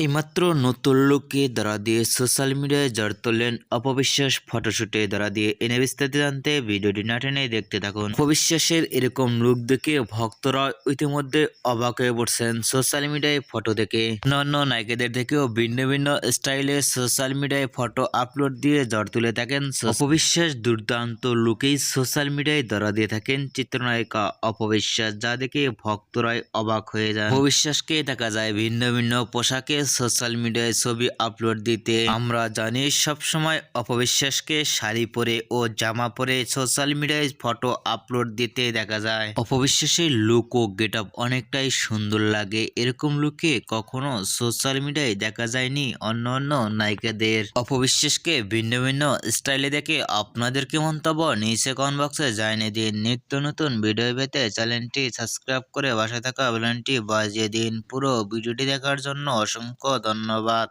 এইমাত্র নতুন লোককে দ্বারা দিয়ে সোশ্যাল মিডিয়ায় জড় তোলেন অপবিশ্বাস ফটোশুটে দ্বারা দিয়ে। এনে বিস্তারিত জানতে ভিডিওটি না টেনে দেখতে থাকুন। অপবিশ্বাসের এরকম লুক দেখে ভক্তরা ইতিমধ্যে অবাক হয়ে পড়ছেন সোশ্যাল মিডিয়ায় ফটো দেখে। অন্যান্য নায়িকাদের থেকেও ভিন্ন ভিন্ন স্টাইলে সোশ্যাল মিডিয়ায় ফটো আপলোড দিয়ে জড় তুলে থাকেন অপবিশ্বাস দুর্দান্ত লুকেই সোশ্যাল মিডিয়ায় দ্বারা দিয়ে থাকেন চিত্রনায়িকা অপবিশ্বাস, যা দেখে ভক্তরাই অবাক হয়ে যায় অপবিশ্বাসকে দেখা যায় ভিন্ন ভিন্ন পোশাকে সোশ্যাল মিডিয়ায় ছবি আপলোড দিতে আমরা জানি সব সময় অপবিশ্বাসকে শাড়ি পরে ও জামা পরে সোশ্যাল মিডিয়ায় ফটো আপলোড দিতে দেখা যায়। অপবিশ্বাসের লুক ও গেট আপ অনেকটাই সুন্দর লাগে। এরকম লুকে কখনো সোশ্যাল মিডিয়ায় দেখা যায়নি অন্য অন্য নায়িকাদের। অপবিশ্বাসকে ভিন্ন ভিন্ন স্টাইলে দেখে আপনাদের কি মন্তব্য? নিচে কমেন্ট বক্সে জানিয়ে দিন। নিত্য নতুন ভিডিও পেতে চ্যানেলটি সাবস্ক্রাইব করে বাসায় থাকা বেলনটি বাজিয়ে দিন। পুরো ভিডিওটি দেখার জন্য অসংখ্য ধন্যবাদ।